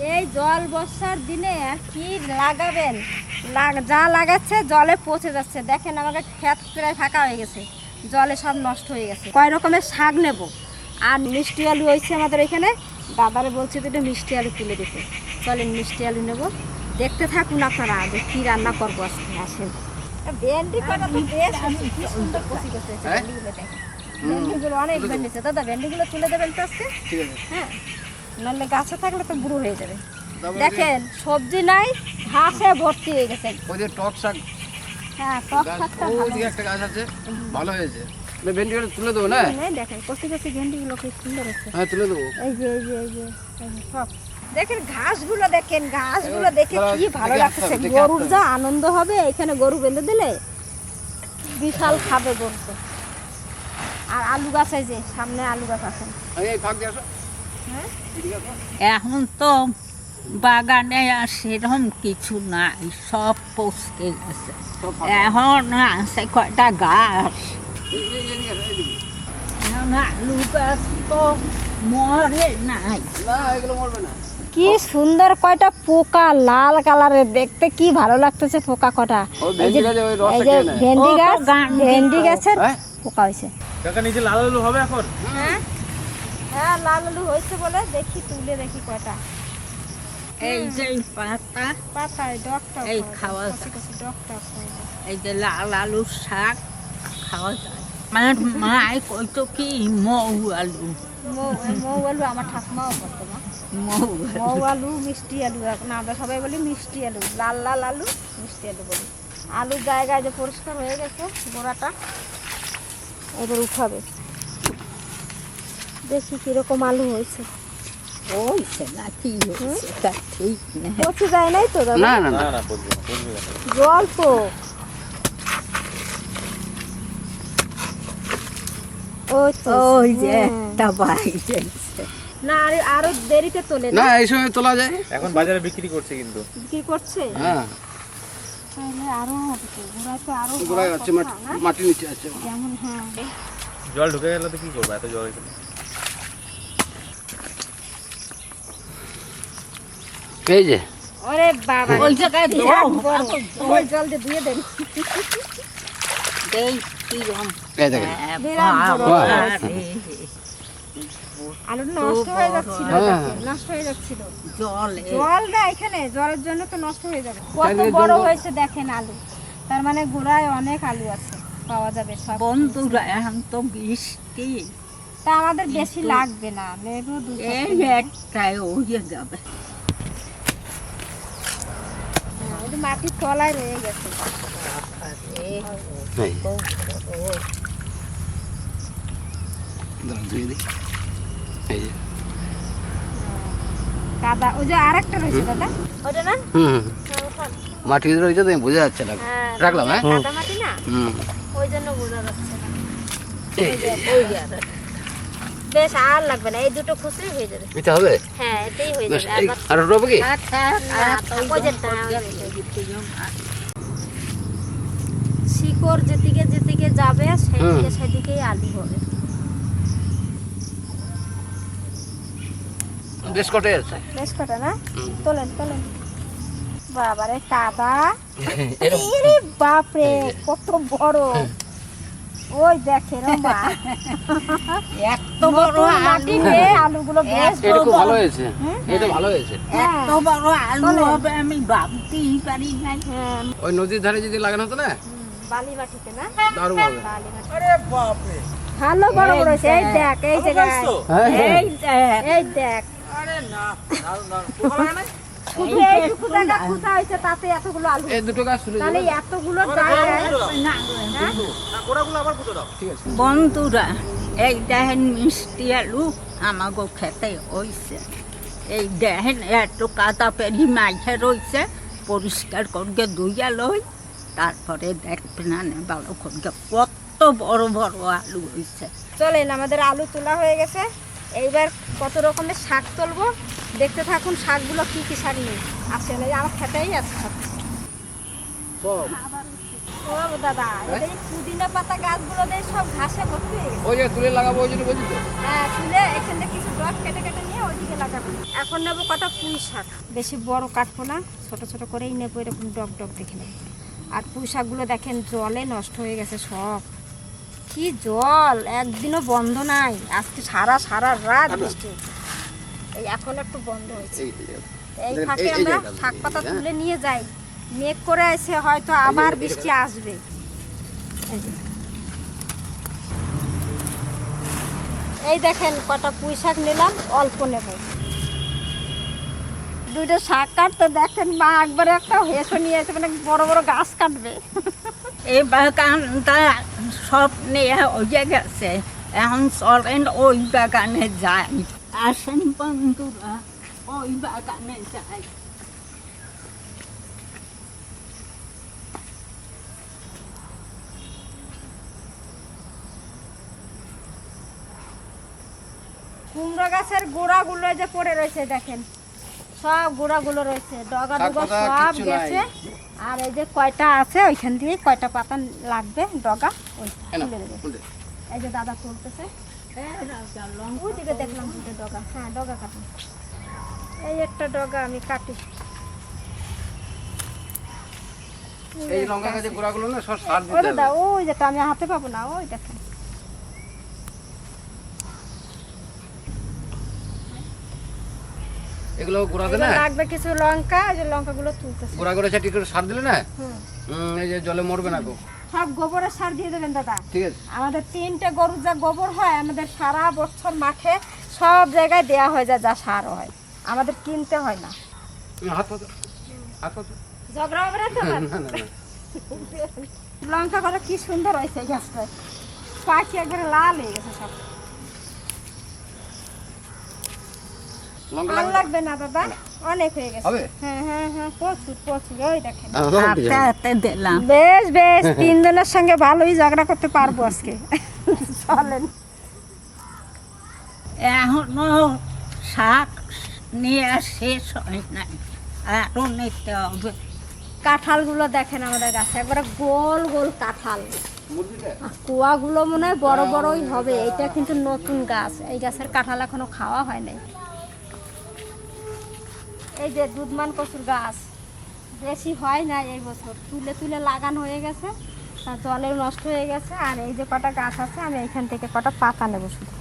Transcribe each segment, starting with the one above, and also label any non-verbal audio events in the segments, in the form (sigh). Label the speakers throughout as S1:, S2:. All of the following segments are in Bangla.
S1: এই জল বর্ষার দিনে কি লাগাবেন? লাগ- যা লাগাচ্ছে জলে পচে যাচ্ছে। দেখেন আমাদের ক্ষেত প্রায় ফাঁকা হয়ে গেছে। জলে সব নষ্ট হয়ে গেছে। কয় রকমের শাক নেব? আর মিষ্টি আলু হয়েছে আমাদের এখানে। দাদারে বলছে দুটো মিষ্টি আলু তুলে দিতে। চলেন মিষ্টি আলু নেব। দেখতে থাকুন আপনারা যে কী রান্না করব আজকে। আসেন। ভেন্ডি কটা তো বেশ কি সুন্দর কষি
S2: হ্যাঁ?
S1: ভেন্ডিগুলো অনেক ভেন্ডিছে দাদা ভেন্ডিগুলো তুলে দেবেন তো আজকে?
S2: ঠিক আছে।
S1: হ্যাঁ। নাহলে গাছে থাকলে তো বুড়ো হয়ে যাবে। দেখেন সবজি নাই ঘাসে ভর্তি হয়ে গেছে।
S2: ওই যে টক শাক।
S1: হ্যাঁ টক শাকটা ভালো
S2: একটা গাছ আছে ভালো হয়েছে। তুলে দেবো না?
S1: দেখেন কচি কচি ভেন্ডিগুলো কি সুন্দর হচ্ছে
S2: হ্যাঁ তুলে দেবো।
S1: এই যে এই যে এই যে সব। দেখেন ঘাসগুলো দেখেন ঘাসগুলো দেখে কি ভালো লাগছে। গরুর যা আনন্দ হবে এখানে গরু বেঁধে দিলে বিশাল খাবে গরু আর আলু গাছ এই যে সামনে আলু গাছ আছে। হ্যাঁ।
S3: এখন তো বাগানে আর সেরকম কিছু নাই সব পচকে গেছে। এখন আছে কয়টা গাছ। আলু গাছ তো মরে নাই।
S2: না এগুলো মরবে না
S1: কি সুন্দর কয়টা পোকা লাল কালারের দেখতে কি ভালো লাগতেছে পোকা কটা। এই যে
S2: ভেন্ডি গাছে।
S1: ভেন্ডি গাছ। ভেন্ডি গাছের
S2: হ্যাঁ?
S1: পোকা হয়েছে।
S4: কাকা নিচে লাল আলু হবে এখন?
S1: হ্যাঁ। হ্যাঁ লাল আলু হয়েছে বলে দেখি তুলে দেখি কয়টা।
S3: এই যে পাতা
S1: পাতায় ডকটা
S3: এই খাওয়া
S1: ডকটা
S3: এই যে লাল আলুর শাক খাওয়া যায়। আমার মায় কইতো কি মৌ আলু।
S1: মৌ মৌ আলু আমার ঠাকুমাও করতো মা।
S3: মৌ আলু।
S1: মৌ আলু মিষ্টি আলু এখন আমরা সবাই বলি মিষ্টি আলু লাল লাল আলু মিষ্টি আলু বলি। আলুর জায়গায় যে পরিষ্কার হয়ে গেছে গোড়াটা এবার উঠাবে। দেখি কীরকম আলু হয়েছে।
S3: হয়েছে না কি হয়েছে? তা ঠিক নেই
S1: পচে যায় নাই তো দাদা?
S2: না না না।
S4: না না বলব না বলব না
S1: জল তো। ওই
S3: যে
S1: হ্যাঁ।
S3: বাইরে
S1: না আরে আরও দেরিতে তোলে
S2: না
S1: না?
S2: এই সময় তোলা যায়।
S4: এখন বাজারে বিক্রি করছে কিন্তু।
S1: কি করছে?
S2: হ্যাঁ।
S1: হ্যাঁ।
S4: জল ঢুকে গেলে তো কি করব এত জল এখানে?
S2: এই যে।
S1: ওরে বাবা
S3: ওই জায়গায়
S1: ওই জল দিয়ে ধুয়ে দেন।
S3: এই কিরম
S2: এই দেখেন।
S1: বিরাট আলু নষ্ট হয়ে যাচ্ছিল
S2: হ্যাঁ।
S1: নষ্ট হয়ে যাচ্ছিল।
S3: জল
S1: জল না এখানে জলের জন্য তো নষ্ট হয়ে যাবে। কত বড় হয়েছে দেখেন আলু। তার মানে গোড়ায় অনেক আলু আছে পাওয়া যাবে সব।
S3: বন্ধুরা এখন তো বৃষ্টি।
S1: তা আমাদের বেশি লাগবে না লেবু দু
S3: এই একটাই হয়ে যাবে।
S1: হ্যাঁ, ওই যে মাটির তলায় রয়ে গেছে।
S2: এই। দাঁড়ান, ধুয়ে দিই। এই যে।
S1: কাদা ওই যে আরেকটা রয়েছে দাদা। ওটা না?
S2: হুম মাটি রয়েছে তো বোঝা যাচ্ছে না।
S1: হ্যাঁ,
S2: রাখলাম হ্যাঁ?
S1: কাদা মাটি না?
S2: হুম।
S1: ওই জন্য বোঝা যাচ্ছে না
S2: এই যে,
S1: ওই যে আর একটা। বেশ আর লাগবে না এই দুটো খুচরি হয়ে যাবে।
S2: এটা হবে?
S1: হ্যাঁ এটাই হয়ে যাবে।
S2: আর কি?
S3: আচ্ছা।
S1: শিকড় যেদিকে যেদিকে যাবে সেদিকে সেদিকেই আলু হবে।
S2: বেশ কটাই আছে
S1: বেশ কটা না তোলেন তোলেন। বাবারে কাদা বাপরে কত বড়। ওই দেখেন
S3: এত বড় আলু।
S1: আলুগুলো বেশ
S2: এটা খুব ভালো হয়েছে। এটা ভালো হয়েছে।
S1: হ্যাঁ,
S3: এত বড় আলু হবে আমি ভাবতেই পারি নাই।
S1: হ্যাঁ,
S2: ওই নদীর ধারে যদি লাগানো হতো না?
S1: বালি মাটিতে না?
S2: দারুণ হবে।
S1: বালি মাটি
S4: আরে
S1: ভালো বড় বড় হয়েছে। এই দেখ এই জায়গায়।
S2: হ্যাঁ
S3: এই দেখ
S4: আরে না দারুণ দারুণ। পোকা লাগে না?
S1: শুধু এইটুকু জায়গা খুঁজা হয়েছে তাতে এতগুলো আলু।
S2: এই দুটো গাছ তুলে
S1: তাহলে এতগুলো জায়গায়
S3: না
S1: হ্যাঁ?
S4: না গোড়াগুলো আবার পুঁতে দাও।
S2: ঠিক আছে।
S3: বন্ধুরা এই দেখেন মিষ্টি আলু আমাকে খেতে হয়েছে এই দেখেন এত কাদা পেরি মাঝে রয়েছে পরিষ্কার করকে ধুইয়া লই তারপরে দেখবেন না ভালো করকে কত বড় বড় আলু হয়েছে
S1: চলেন আমাদের আলু তোলা হয়ে গেছে। এইবার কত রকমের শাক তুলবো? দেখতে থাকুন শাকগুলো কি কি শাক নেই। আসলে আমার খেতেই আছে ও দাদা
S2: হ্যাঁ?
S1: এই পুদিনা পাতা গাছগুলো দিয়ে সব ঘাসে ভর্তি।
S2: ওই যে তুলে লাগাবো ওই জন্য বলছি
S1: হ্যাঁ তুলে এখান থেকে কিছু ডগ কেটে কেটে নিয়ে ওইদিকে লাগাবো। এখন নেব কটা পুঁই শাক। বেশি বড় কাটবো না ছোট ছোট করেই নেব এরকম ডগ ডগ দেখে নেব। আর পুঁই শাকগুলো দেখেন জলে নষ্ট হয়ে গেছে সব। কি জল? একদিনও বন্ধ নাই। আজকে সারা সারা রাত বৃষ্টি এই এখন একটু বন্ধ হয়েছে।
S2: এই
S1: ফাঁকে আমরা শাক পাতা
S2: হ্যাঁ।
S1: তুলে নিয়ে যাই। মেঘ করে এসে হয়তো আবার বৃষ্টি আসবে। এই দেখেন কটা পুঁই শাক নিলাম অল্প নেব। দুইটা শাক কাটতে দেখেন মা একবারে একটা হেসে নিয়ে এসে মানে বড় বড় গাছ কাটবে।
S3: এই সব নিয়ে গেছে। এখন চলেন ওই বাগানে যাই। আসেন বন্ধুরা, ওই বাগানে যাই।
S1: কুমড়ো গাছের গোড়াগুলো যে পড়ে রয়েছে দেখেন। সব গোড়াগুলো রয়েছে। ডগা ডগা সব গেছে। আর এই যে কয়টা আছে ওইখান দিয়ে কয়টা পাতা লাগবে ডগা ওই
S2: এই
S1: যে দাদা তুলতেছে। ওই দিকে দেখলাম দুটো ডগা। হ্যাঁ ডগা কাটুন এই একটা ডগা আমি কাটি।
S2: এই লঙ্কা গাছের গোড়াগুলো না সব সার দিতে হবে।
S1: ওই যেটা আমি হাতে পাবো না ওই দেখেন।
S2: এগুলো গোড়াতে না?
S1: লাগবে কিছু লঙ্কা এই যে লঙ্কাগুলো তুলতেছে।
S2: গোড়া করে ছাটি করে সার দিলে না?
S1: হুম।
S2: এই যে জলে মরবে না গো।
S1: সব গোবরের সার দিয়ে দেবেন দাদা।
S2: ঠিক আছে।
S1: আমাদের তিনটে গরুর যা গোবর হয় আমাদের সারা বছর মাঠে সব জায়গায় দেয়া হয়ে যায় যা সার হয়। আমাদের কিনতে হয় না।
S2: হাত পাতো হাত পাতো
S1: ঝগড়া হবে না তো?
S2: না না না
S1: লঙ্কা করে কি সুন্দর হয়েছে গাছটা। পাখি একবারে লাল হয়ে গেছে সব।
S2: লঙ্কা
S1: ভালো
S2: লাগবে
S1: লাগবে না দাদা অনেক হয়ে গেছে। হ্যাঁ হ্যাঁ হ্যাঁ প্রচুর প্রচুর ওই দেখেন।
S3: হাতে হাতে দিলাম।
S1: বেশ বেশ (laughs) তিনজনের সঙ্গে ভালোই ঝগড়া করতে পারব আজকে। (laughs) চলেন।
S3: এখনও শাক নিয়ে শেষ হয় নাই। আরও নিতে হবে।
S1: কাঁঠালগুলো দেখেন আমাদের গাছে একবারে গোল গোল কাঁঠাল। আর কুয়াগুলো মনে হয় বড় বড়ই হবে। এটা কিন্তু নতুন গাছ। এই গাছের কাঁঠাল এখনও খাওয়া হয় নাই। এই যে দুধমান কচুর গাছ। বেশি হয় না এই বছর। তুলে তুলে লাগানো হয়ে গেছে তা জলেও নষ্ট হয়ে গেছে, আর এই যে কটা গাছ আছে, আমি এখান থেকে কটা পাতা নেব শুধু।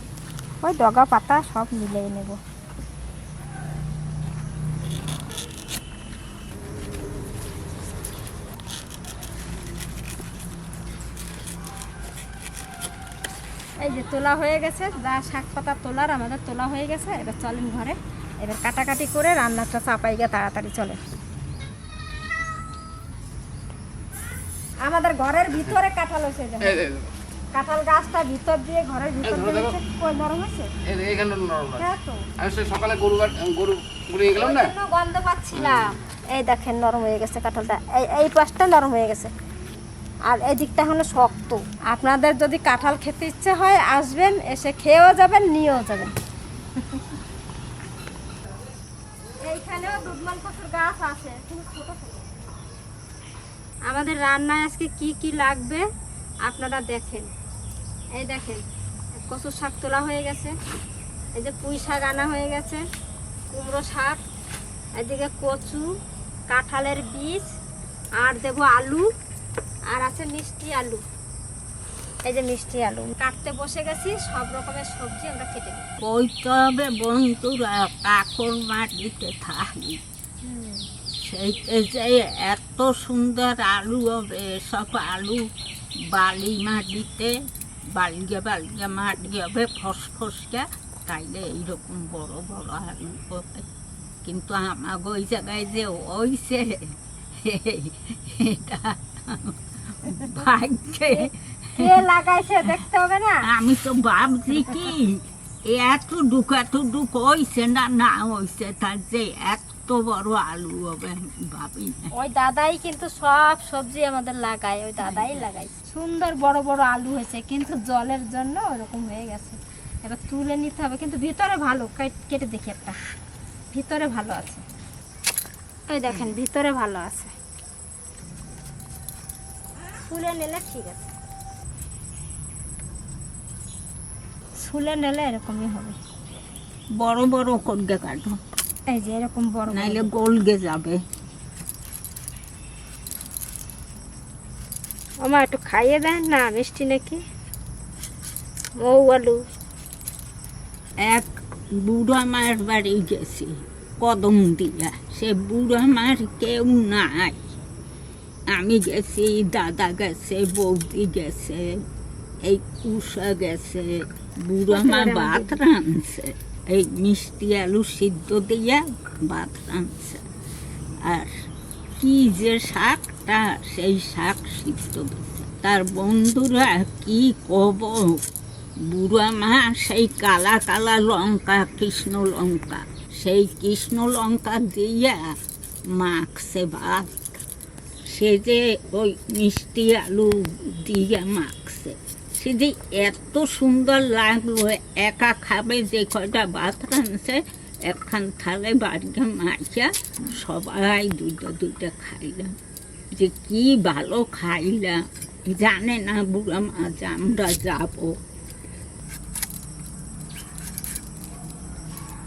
S1: ওই ডগা পাতা সব মিলিয়ে নেব। এই যে তোলা হয়ে গেছে, যা শাক পাতা তোলার, আমাদের তোলা হয়ে গেছে, এবার চলেন ঘরে। এবার কাটাকাটি করে রান্নাটা চাপাই গিয়ে তাড়াতাড়ি চলে। আমাদের ঘরের ভিতরে কাঁঠাল
S2: এই,
S1: কাঁঠাল গাছটা ভিতর দিয়ে ঘরের ভিতর দিয়ে নরম হয়েছে
S2: এইখানে নরম লাগে।
S1: হ্যাঁ তো।
S2: আমি সেই সকালে গরু গরু গেলাম না?
S1: গন্ধ পাচ্ছিলাম। এই দেখেন নরম হয়ে গেছে কাঁঠালটা। এই এই পাশটা নরম হয়ে গেছে। আর এই দিকটা হলো শক্ত। আপনাদের যদি কাঁঠাল খেতে ইচ্ছে হয় আসবেন এসে খেয়েও যাবেন নিয়েও যাবেন। আমাদের রান্নায় আজকে কি কি লাগবে আপনারা দেখেন। এই দেখেন, কচুর শাক তোলা হয়ে গেছে। এই যে পুঁই শাক আনা হয়ে গেছে, কুমড়ো শাক, এদিকে কচু, কাঁঠালের বীজ, আর দেবো আলু, আর আছে মিষ্টি আলু। এই যে মিষ্টি আলু। কাটতে বসে গেছি সব রকমের সবজি আমরা কেটে নিই।
S3: কইতে হবে বন্ধুরা কাকর মাটিতে থাকি সেইতে যে এত সুন্দর আলু হবে সব আলু বালি মাটিতে বালিয়ে বালিয়ে মাটি হবে ফসফসকে। তাইলে এইরকম বড় বড় আলু হবে। কিন্তু আমাকে ওই জায়গায় যে হইছে (laughs) এটা ভাগ্যে।
S1: কে লাগাইছে দেখতে হবে না?
S3: আমি তো ভাবছি কি এত ডুক এত ডুক হইছে না না হইছে তার যে এত বড় আলু হবে ভাবি
S1: ওই দাদাই কিন্তু সব সবজি আমাদের লাগায় ওই দাদাই লাগাই সুন্দর বড় বড় আলু হয়েছে কিন্তু জলের জন্য ওরকম হয়ে গেছে। এবার তুলে নিতে হবে কিন্তু ভিতরে ভালো কেটে দেখি একটা। ভিতরে ভালো আছে। ওই দেখেন ভিতরে ভালো আছে। তুলে নিলে ঠিক আছে। ছুলে নিলে এরকমই হবে।
S3: বড় বড় করগে কাটো
S1: এই যে এরকম বড় বড়।
S3: নাইলে গোলগে যাবে।
S1: আমার একটু খাইয়ে দেন না মিষ্টি নাকি? মৌ আলু।
S3: এক বুড়া মায়ের বাড়ি গেছি কদম দিয়া। সে বুড়া মার কেউ নাই। আমি গেছি দাদা গেছে বৌদি গেছে। এই উষা গেছে বুড়া মা ভাত রাঁধছে। এই মিষ্টি আলু সিদ্ধ দিয়া ভাত রাঁধছে। আর কি যে শাকটা সেই শাক সিদ্ধ দিছে তার বন্ধুরা কি কব? বুড়া মা সেই কালা কালা লঙ্কা কৃষ্ণ লঙ্কা। সেই কৃষ্ণ লঙ্কা দিয়া মাখছে ভাত। সে যে ওই মিষ্টি আলু দিয়ে মাখছে। যে এত সুন্দর লাগল। একা খাবে যে কয়টা ভাত রাঁধছে একখান থালে বাড়িতে মাখিয়া সবাই দুইটা দুইটা খাইলাম। যে কি ভালো খাইলাম। জানে না বুড়া মা যে আমরা যাব।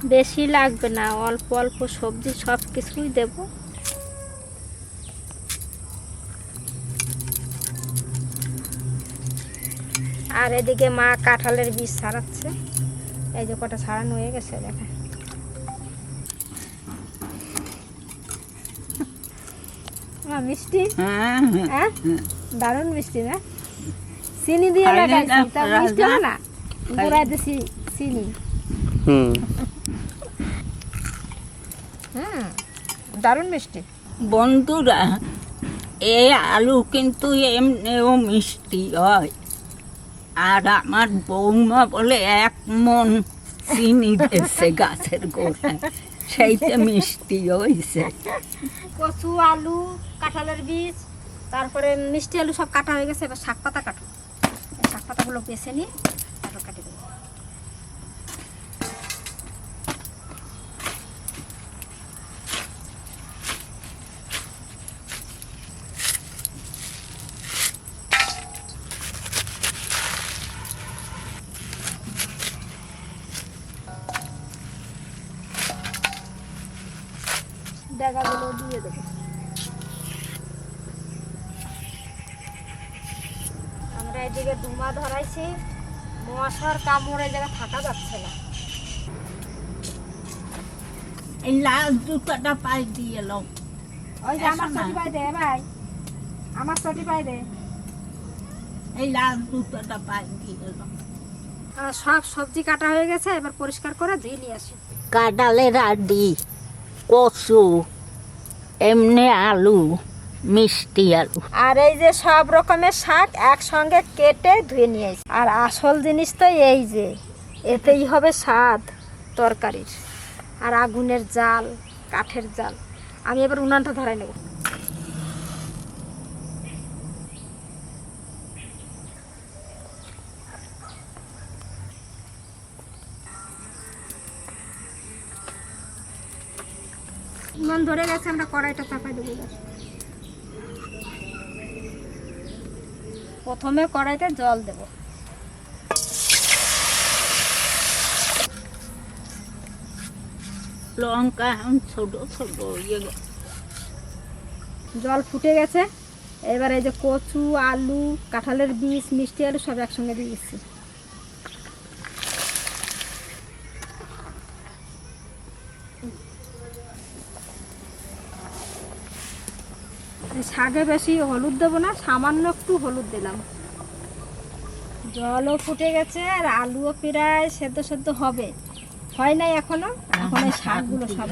S1: বেশি লাগবে না, অল্প অল্প সবজি সব কিছুই দেব। আর এদিকে মা কাঁঠালের বীজ ছাড়াচ্ছে। এই যে কটা ছাড়ানো হয়ে গেছে দেখেন। মা, মিষ্টি?
S3: হ্যাঁ।
S1: দারুণ মিষ্টি না? চিনি দিয়ে লাগাইছি তা মিষ্টি না। গুঁড়াই দিছি চিনি।
S2: হুম।
S1: হুম দারুণ মিষ্টি।
S3: বন্ধুরা এই আলু কিন্তু এমনিও মিষ্টি হয়। আর আমার বৌমা বলে এক মন চিনি দিয়েছে গাছের গোড়ায়। সেইটা মিষ্টি হয়েছে।
S1: কচু, আলু, কাঁঠালের বীজ, তারপরে মিষ্টি আলু সব কাটা হয়ে গেছে, এবার শাক পাতা কাটো শাক পাতাগুলো বেছে নিয়ে ডেগাগুলো দিয়ে দেবো। আমরা এদিকে ধুমা ধরাইছি মশার কামড়ে জায়গা থাকা যাচ্ছে না।
S3: এই লাল জুতাটা পাই দিয়ে এলো
S1: ওই যে আমার চটি পাই দে ভাই। আমার চটি পাই দে।
S3: এই লাল জুতাটা পাই দিয়ে এলো
S1: আর সব সবজি কাটা হয়ে গেছে এবার পরিষ্কার করে ধুয়ে নিয়ে আসি।
S3: কাঁঠালের আডি কচু। এমনি আলু, মিষ্টি আলু।
S1: আর এই যে সব রকমের শাক একসঙ্গে কেটে ধুয়ে নিয়েছি। আর আসল জিনিস তো এই যে, এতেই হবে স্বাদ তরকারির। আর আগুনের জাল, কাঠের জাল। আমি এবার উনানটা ধরাই নেব। উনান ধরে গেছে, আমরা কড়াইটা চাপাই দেবো প্রথমে কড়াইতে জল দেব।
S3: লঙ্কা ইয়ে
S1: জল ফুটে গেছে। এবার এই যে কচু, আলু, কাঁঠালের বীজ, মিষ্টি আলু সব একসঙ্গে দিয়ে দিচ্ছি এই শাকে বেশি হলুদ দেবো না, সামান্য একটু হলুদ দিলাম। জলও ফুটে গেছে আর আলুও প্রায় সেদ্ধ সেদ্ধ হবে। হয় নাই এখনও? এখন এই শাকগুলো সব।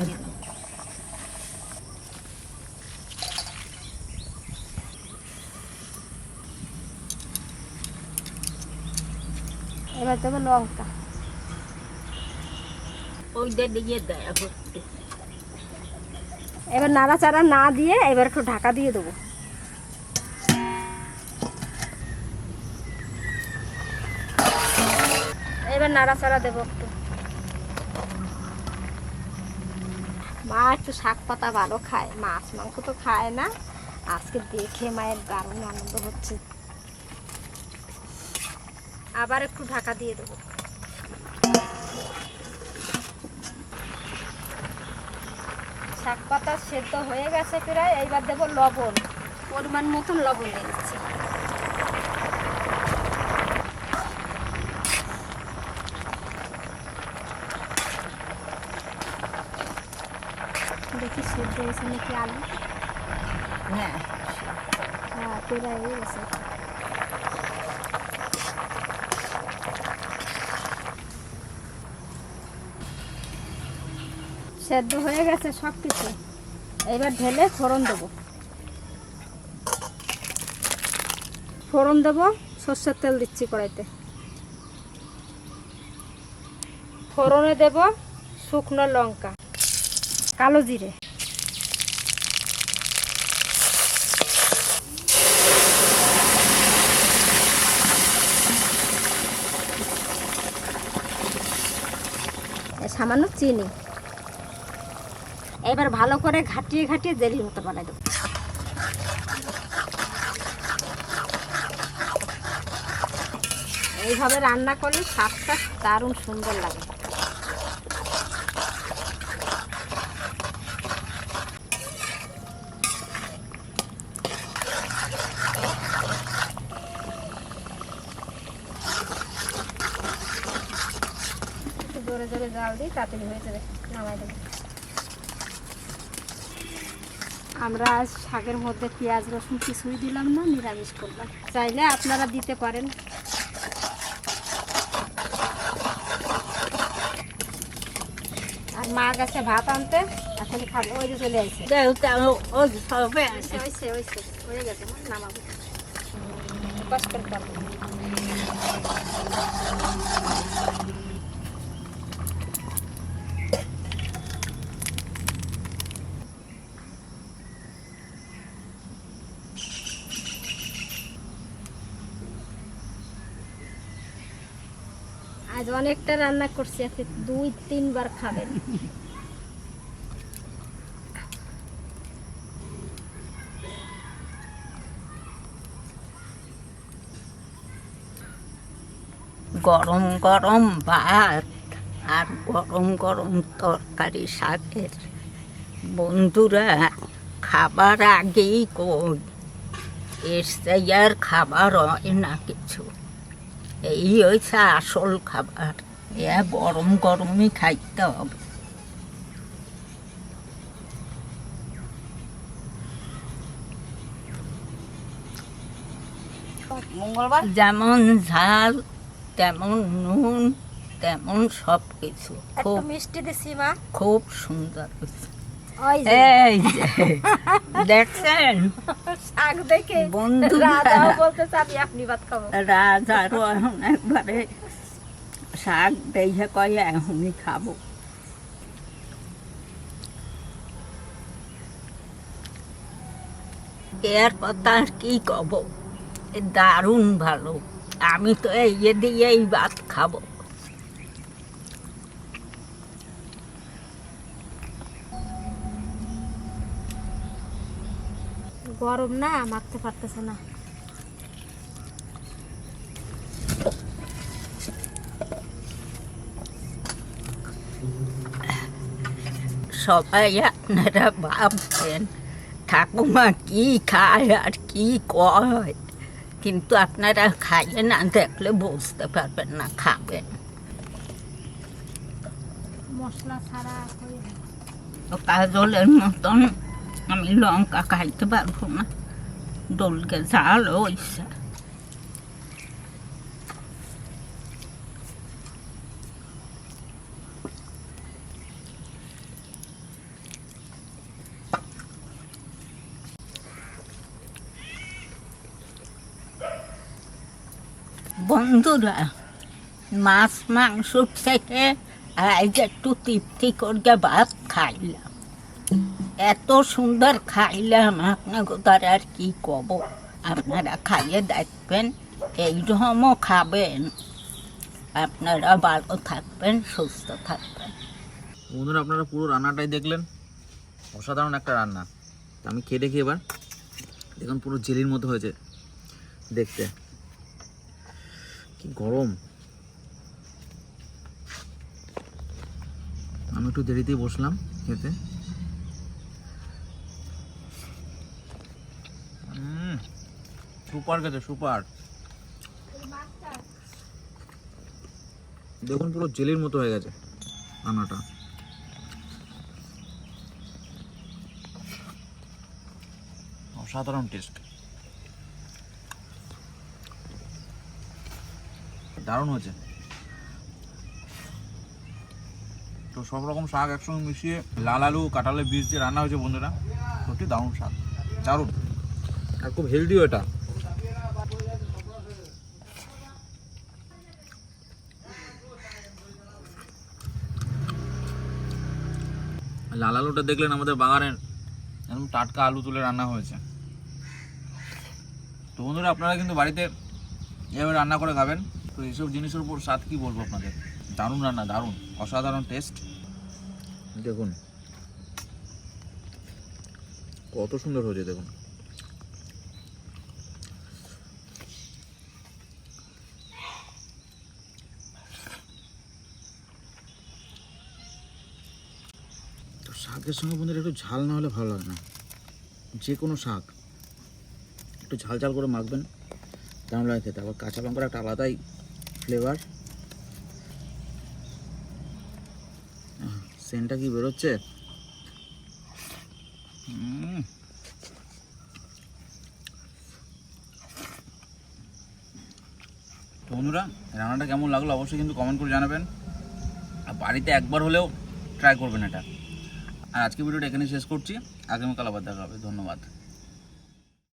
S1: এবার দেবো লঙ্কা।
S3: ওইটা দিয়ে দেয় একটু
S1: এবার নাড়াচাড়া না দিয়ে এবার একটু ঢাকা দিয়ে দেবো। এবার নাড়াচাড়া দেবো একটু। মা একটু শাক পাতা ভালো খায়, মাছ মাংস তো খায় না। আজকে দেখে মায়ের দারুণ আনন্দ হচ্ছে। আবার একটু ঢাকা দিয়ে দেবো। শাক পাতা সেদ্ধ হয়ে গেছে প্রায় এইবার দেবো লবণ পরিমাণ মতন লবণ দিয়ে দিচ্ছি। দেখি সেদ্ধ হয়েছে নাকি আলু?
S3: হ্যাঁ।
S1: হ্যাঁ প্রায় হয়ে গেছে। সেদ্ধ হয়ে গেছে সব কিছু এবার ঢেলে ফোড়ন দেবো। ফোড়ন দেবো, সর্ষের তেল দিচ্ছি কড়াইতে। ফোড়নে দেব শুকনো লঙ্কা, কালো জিরে। সামান্য চিনি। এবার ভালো করে ঘাটিয়ে ঘাটিয়ে জেলির মতো বানাই দেবো। এইভাবে রান্না করলে স্বাদটা দারুণ সুন্দর লাগে। জোরে জোরে জাল দিই, তাড়াতাড়ি হয়ে যাবে, নামাই দেবো। আমরা আজ শাকের মধ্যে পেঁয়াজ, রসুন কিছুই দিলাম না, নিরামিষ করলাম। চাইলে আপনারা দিতে পারেন। আর মা গেছে ভাত আনতে, এখন খাব, ওই যে চলে আসছে হয়ে গেছে নামাবো। কষ্ট করে করব। আজ অনেকটা রান্না করছি, আজকে দুই, তিনবার খাবেন।
S3: গরম গরম ভাত আর গরম গরম তরকারি শাকের। বন্ধুরা, খাবার আগেই কই। এসে আর খাবার হয় না কিছু। এই হয়েছে আসল খাবার। এ গরম গরমই খাইতে হবে।
S4: মঙ্গলবার?
S3: যেমন ঝাল তেমন নুন তেমন সব কিছু খুব
S1: মিষ্টি দিছি মা।
S3: খুব সুন্দর হয়েছে।
S1: ওই যে।
S3: এই দেখছেন?
S1: শাক দেখে
S3: বন্ধুরা।
S1: রাজাও বলতে চাবি আপনি ভাত খাব।
S3: রাজারও এখন একবারে শাক দেখে কয়ে এখনই খাব। এর কথা আর কি কব? দারুণ ভালো। আমি তো এই দিয়েই ভাত খাব।
S1: গরম না মারতে পারতেছে না।
S3: সবাই আপনারা ভাবছেন ঠাকুমা কি খায় আর কি কয়? কিন্তু আপনারা খাইয়ে না দেখলে বুঝতে পারবেন না খাবেন।
S1: মশলা ছাড়া
S3: কাজলের মতন আমি লঙ্কা খাইতে পারব না ডলকে ঝাল হইছে বন্ধুরা মাছ মাংস থেকে আজ একটু তৃপ্তি করে ভাত খাইলাম এত সুন্দর খাইলাম, আপনাকে তার আর কি কব? আপনারা খাইয়ে দেখবেন, এইরকমও খাবেন। আপনারা ভালো থাকবেন, সুস্থ থাকবেন।
S4: বন্ধুরা, আপনারা পুরো রান্নাটাই দেখলেন। অসাধারণ একটা রান্না। আমি খেয়ে দেখি এবার।
S5: দেখুন, পুরো জেলির মতো হয়েছে। দেখতে। কি গরম। আমি একটু দেরিতেই বসলাম খেতে। সুপার গেছে সুপার। দেখুন পুরো জেলির মতো হয়ে গেছে রান্নাটা অসাধারণ টেস্ট দারুণ হয়েছে। তো সব রকম শাক একসঙ্গে মিশিয়ে লাল আলু, কাঁঠালের বীজ দিয়ে রান্না হয়েছে বন্ধুরা। সত্যি দারুণ শাক। দারুণ। আর খুব হেলদিও এটা। লাল আলুটা দেখলেন আমাদের বাগানের? একদম টাটকা আলু তুলে রান্না হয়েছে। তো বন্ধুরা, আপনারা কিন্তু বাড়িতে এভাবে রান্না করে খাবেন। তো এইসব জিনিসের উপর স্বাদ কী বলব আপনাদের? দারুণ রান্না, দারুণ, অসাধারণ টেস্ট দেখুন, কত সুন্দর হয়েছে, দেখুন। শাকের সঙ্গে বন্ধুরা, একটু ঝাল না হলে ভালো লাগে না। যে কোনো শাক। একটু ঝাল ঝাল করে মাখবেন দারুণ লাগে খেতে। আবার কাঁচা লঙ্কার একটা আলাদাই ফ্লেভার সেন্টটা কি বেরোচ্ছে? বন্ধুরা, রান্নাটা কেমন লাগল অবশ্যই কিন্তু কমেন্ট করে জানাবেন। আর বাড়িতে একবার হলেও ট্রাই করবেন এটা। আর আজকে ভিডিওটা এখানে শেষ করছি। আগামীকাল আবার দেখা হবে। ধন্যবাদ।